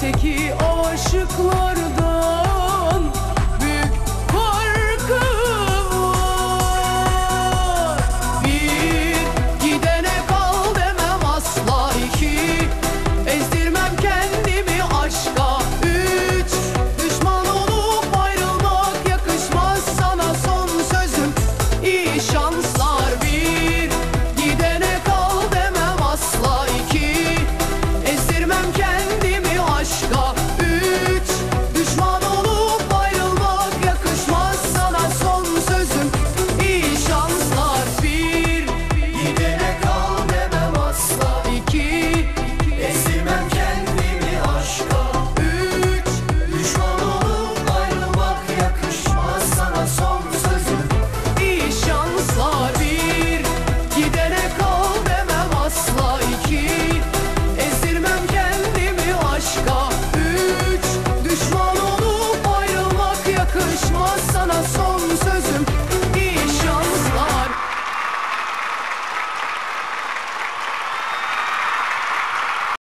Kalpteki o aşıklar